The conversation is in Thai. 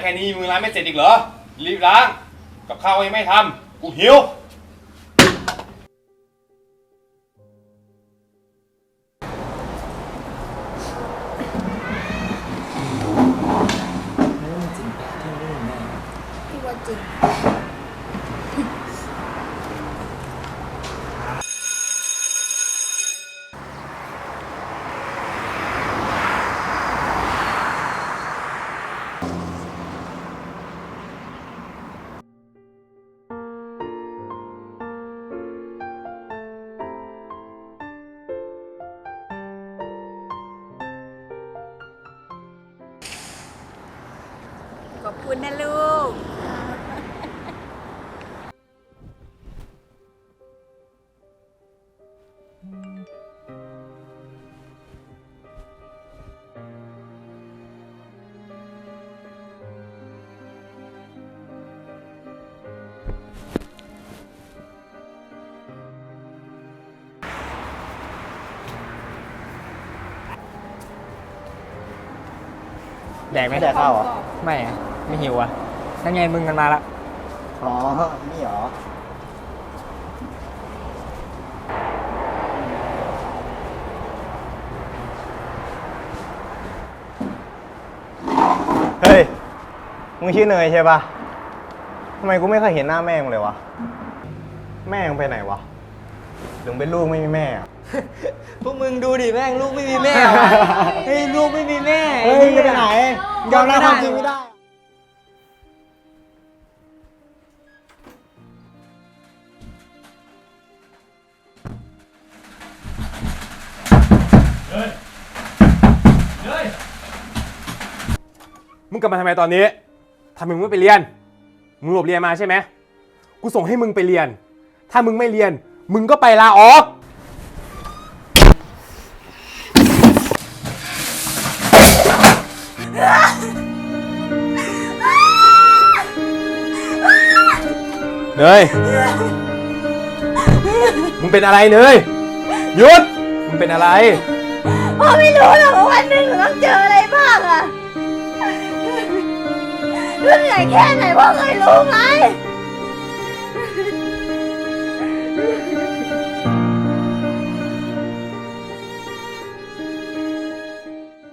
แค่นี้มึงล้างไม่เสร็จอีกเหรอ รีบล้าง กับข้าวยังไม่ทำกูหิว พี่ว่าจริง ขอบคุณนะลูกแดกไหมแดกข้าวเหรอ ไม่อะ ไม่หิวอะนั่นไงมึงกันมาละอ๋อ นี่เหรอ เฮ้ย มึงชื่อเนยใช่ปะทำไมกูไม่เคยเห็นหน้าแม่งเลยวะ แม่งไปไหนวะหรือเป็นลูกไม่มีแม่อะ พวกมึงดูดิแม่งลูกไม่มีแม่ว่ะเฮ้ยลูกไม่มีแม่ เฮ้ยจะไปไหนยอมรับความจริงไม่ได้ มึงกลับมาทำไมตอนนี้ทำไมมึงไม่ไปเรียน มึงหลบเรียนมาใช่ไหมกูส่งให้มึงไปเรียน ถ้ามึงไม่เรียน มึงก็ไปลาออกเนยมึงเป็นอะไรเนยหยุด มึงเป็นอะไร พ่อไม่รู้หรอกว่าวันหนึ่งหนูต้องเจออะไรบ้างอะเรื่องใหญ่แค่ไหนพ่อเคยรู้ไหม